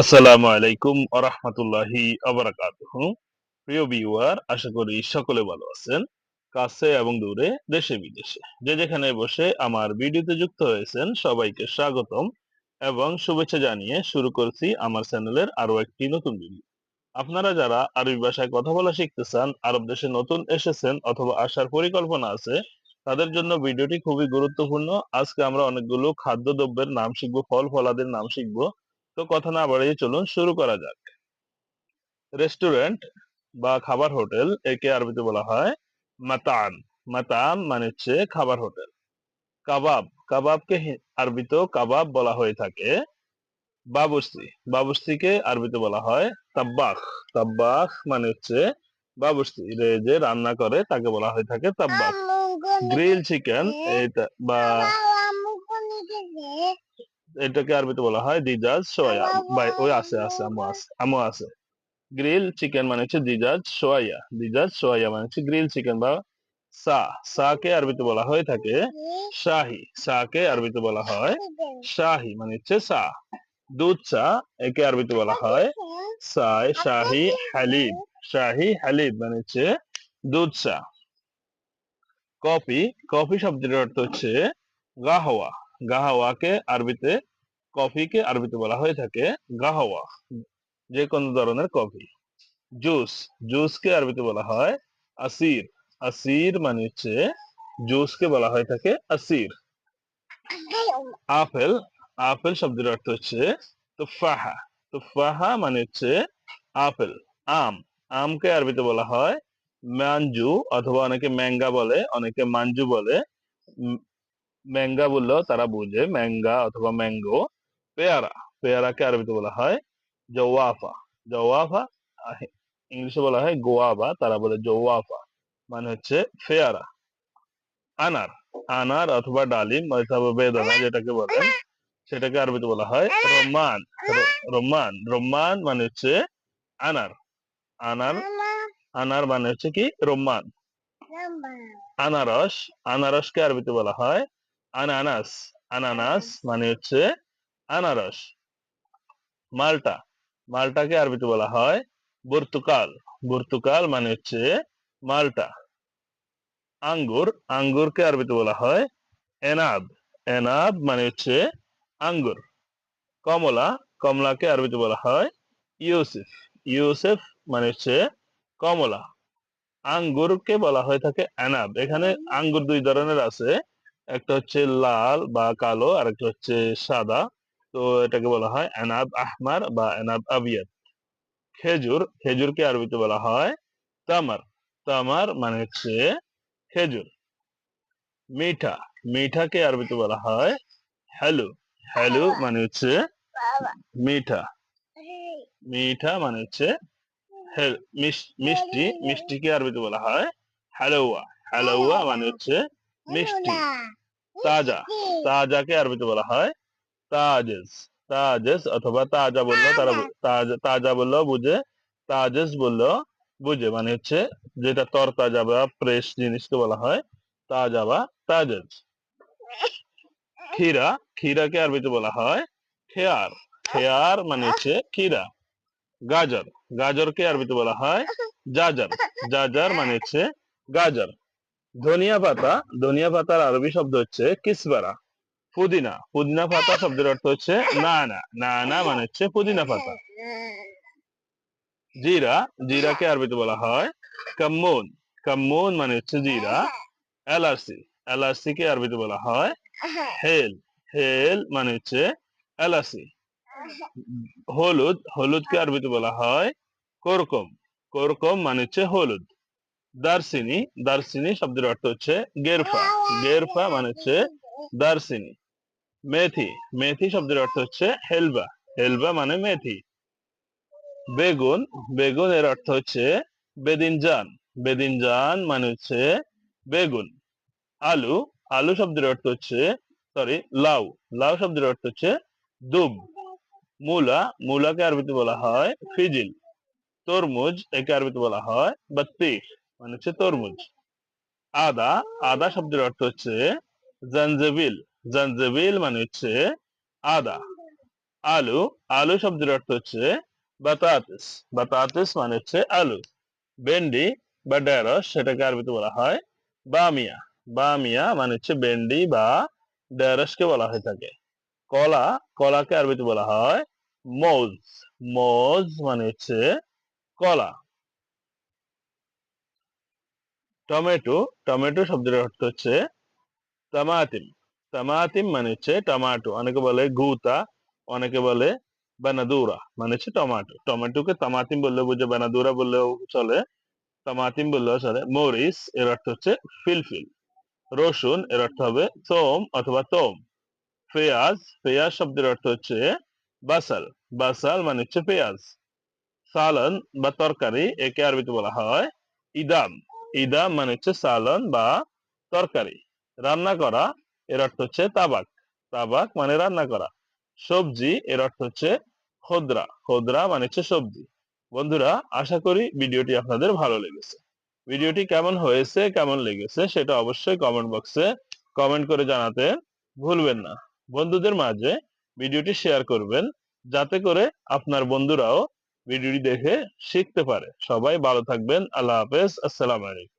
আসসালামু আলাইকুম আরহামতুল্লাহি আবরাকাতুহ প্রিয় ভিউয়ার, আশা করি সকলে ভালো আছেন, কাছে এবং দূরে, দেশে বিদেশে। যে যেখানে বসে আমার ভিডিওতে যুক্ত হয়েছেন, সবাইকে স্বাগতম এবং শুভেচ্ছা জানিয়ে শুরু করছি আমার চ্যানেলের আরও একটি নতুন ভিডিও আপনারা যারা আরবি ভাষায় কথা বলা শিখতে চান, আরব দেশে নতুন এসেছেন অথবা আসার পরিকল্পনা আছে, তাদের জন্য ভিডিওটি খুবই গুরুত্বপূর্ণ। আজকে আমরা অনেকগুলো খাদ্যদ্রব্যের নাম শিখব ফল ফলাদের নাম শিখব। তো কথা না বাড়িয়ে চলুন শুরু করা যাক। রেস্টুরেন্ট বা খাবার হোটেল একে আরবিতে বলা হয় মাতান। মাতাম মানে হচ্ছে খাবার হোটেল। কাবাব কাবাবকে আরবিতেও কাবাব বলা হয়ে থাকে। বাবুর্চি বাবুর্চিকে আরবিতে বলা হয় তাব্বাখ। তাব্বাখ মানে হচ্ছে রে- যে রান্না করে তাকে বলা হয়ে থাকে তাব্বাখ। গ্রিল চিকেন এটা বা এটাকে আরবিতে বলা হয় দিজাজ সোয়া। বাই ওই আছে আছে আমু আছে আমু আছে। গ্রিল চিকেন মানে হচ্ছে দিজাজ সোয়া। দিজাজ সোয়া মানে হচ্ছে গ্রিল চিকেন বা সা। সা কে আরবিতে বলা হয়ে থাকে শাহি। সা কে আরবিতে বলা হয় শাহি মানে হচ্ছে সা। দুধ চা একে আরবিতে বলা হয় সাই শাহি হালিব শাহি হালিব মানে হচ্ছে দুধ চা। কফি কফি শব্দের অর্থ হচ্ছে গাহওয়া। গাহওয়াকে আরবিতে কফিকে আরবিতে বলা হয়ে থাকে গাহওয়া যে কোনো ধরনের কফি। জুস জুসকে আরবিতে বলা হয় আসির। আসির মানে হচ্ছে জুসকে বলা হয়ে থাকে আসির। আপেল আপেল শব্দের অর্থ হচ্ছে তুফাহা। তুফাহা মানে হচ্ছে আপেল, আম। আমকে আরবিতে বলা হয় মাঞ্জু অথবা অনেকে ম্যাঙ্গা বলে, অনেকে মাঞ্জু বলে। ম্যাঙ্গা বললেও তারা বুঝে, ম্যাঙ্গা অথবা ম্যাঙ্গো। পেয়ারা, পেয়ারাকে আরবিতে বলা হয় জওয়াফা। জওয়াফা ইংলিশে বলা হয় গোয়াবা, তারা বলে জওয়াফা মানে হচ্ছে পেয়ারা। আনার আনার অথবা ডালিম অথবা বেদানা যেটাকে বলেন সেটাকে আরবিতে বলা হয় রোমান। রোমান রোমান মানে হচ্ছে আনার। আনার আনার মানে হচ্ছে কি? রোমান। আনারস, আনারসকে আরবিতে বলা হয় আনানাস। আনানাস মানে হচ্ছে আনারস। মালটা। মালটাকে আরবিতে বলা হয় বর্তুকাল। বর্তুকাল মানে হচ্ছে মালটা। আঙ্গুর। আঙ্গুরকে আরবিতে বলা হয় এনাব। এনাব মানে হচ্ছে আঙ্গুর। কমলা। কমলাকে আরবিতে বলা হয় ইউসেফ। ইউসেফ মানে হচ্ছে কমলা। আঙ্গুরকে বলা হয়ে থাকে এনাব। এখানে আঙ্গুর দুই ধরনের আছে। একটা হচ্ছে লাল বা কালো আর একটা হচ্ছে সাদা। তো এটাকে বলা হয় এনাব আহমার বা এনাব আবিয়াত খেজুর, খেজুরকে আরবিতে বলা হয় তামার। তামার মানে হচ্ছে খেজুর। মিঠা, মিঠাকে আরবিতে বলা হয় হ্যালু হ্যালু মানে হচ্ছে মিঠা। মিঠা মানে হচ্ছে মিষ্টি। মিষ্টিকে আরবিতে বলা হয় হালুয়া হালুয়া মানে হচ্ছে মিষ্টি। তাজা। তাজাকে আরবিতে বলা হয় তাজেস তাজেস অথবা তাজা বললেও তারা তাজা। তাজা বললেও বুঝে? তাজেস বলল বুঝে? মানে হচ্ছে যেটা তরতাজা বা ফ্রেশ জিনিসকে বলা হয় তাজা বা তাজেস। ক্ষীরা ক্ষীরাকে আরবিতে বলা হয় খেয়ার। খেয়ার মানে হচ্ছে ক্ষীরা। গাজর গাজরকে আরবিতে বলা হয় জাজার। জাজার মানে হচ্ছে গাজর। ধনিয়া পাতা ধনিয়া পাতার আরবি শব্দ হচ্ছে কিসবারা। পুদিনা। পুদিনা পাতা শব্দের অর্থ হচ্ছে না না না না মানে হচ্ছে পুদিনা পাতা। জিরা, জিরাকে আরবিতে বলা হয় কাম্মুন। কাম্মুন মানে হচ্ছে জিরা। এলাচি এলাচি কে আরবিতে বলা হয় হেল। হেল মানে হচ্ছে এলাচি। হলুদ, হলুদকে আরবিতে বলা হয় কোরকম। কোরকম মানে হচ্ছে হলুদ। দারচিনি দারচিনি শব্দের অর্থ হচ্ছে গেরফা। গেরফা মানে হচ্ছে দারচিনি। মেথি মেথি শব্দের অর্থ হচ্ছে হেলবা হেলবা মানে মেথি। বেগুন বেগুন এর অর্থ হচ্ছে বেদিনজান বেদিনজান মানে হচ্ছে বেগুন। আলু আলু শব্দের অর্থ হচ্ছে সরি লাউ। লাউ শব্দের অর্থ হচ্ছে দুব মূলা, মূলাকে আরবিতে বলা হয় ফিজিল। তরমুজ একে আরবিতে বলা হয় বাত্তিক মানে হচ্ছে তরমুজ। আদা আদা শব্দের অর্থ হচ্ছে জানজেবিল জানজেবিল মানে হচ্ছে আদা। আলু আলু শব্দের অর্থ হচ্ছে বাতাতিস। বাতাতিস মানে হচ্ছে আলু। ভেন্ডি বা ঢেঁড়স, সেটাকে আরবিতে বলা হয় বামিয়া। বামিয়া মানে হচ্ছে ভেন্ডি বা ঢেঁড়সকে বলা হয়ে থাকে। কলা, কলাকে আরবিতে বলা হয় মৌজ। মৌজ মানে হচ্ছে কলা। টমেটো টমেটো শব্দের অর্থ হচ্ছে তামাতিম। তামাতিম মানে হচ্ছে টমাটো অনেকে বলে গুতা অনেকে বলে বানাদুরা মানে হচ্ছে টমাটো টমেটোকে তামাতিম বললে বুঝে বানাদুরা বললেও চলে তামাতিম বললেও চলে মরিচ এর অর্থ হচ্ছে ফিলফিল রসুন এর অর্থ হবে সোম অথবা তোম পেঁয়াজ পেঁয়াজ শব্দের অর্থ হচ্ছে বাসাল বাসাল মানে হচ্ছে পেঁয়াজ সালন বা তরকারি একে আরবিতে বলা হয় ইদাম ইদাম মানে হচ্ছে সালন বা তরকারি রান্না করা এর অর্থ হচ্ছে তাবাক। তাবাক মানে রান্না করা। সবজি এর অর্থ হচ্ছে খোদরা। খোদরা মানে হচ্ছে সবজি। বন্ধুরা, আশা করি ভিডিওটি আপনাদের ভালো লেগেছে। ভিডিওটি কেমন হয়েছে, কেমন লেগেছে সেটা অবশ্যই কমেন্ট বক্সে কমেন্ট করে জানাতে ভুলবেন না। বন্ধুদের মাঝে ভিডিওটি শেয়ার করবেন, যাতে করে আপনার বন্ধুরাও ভিডিওটি দেখে শিখতে পারে। সবাই ভালো থাকবেন। আল্লাহ হাফেজ। আসসালামু আলাইকুম।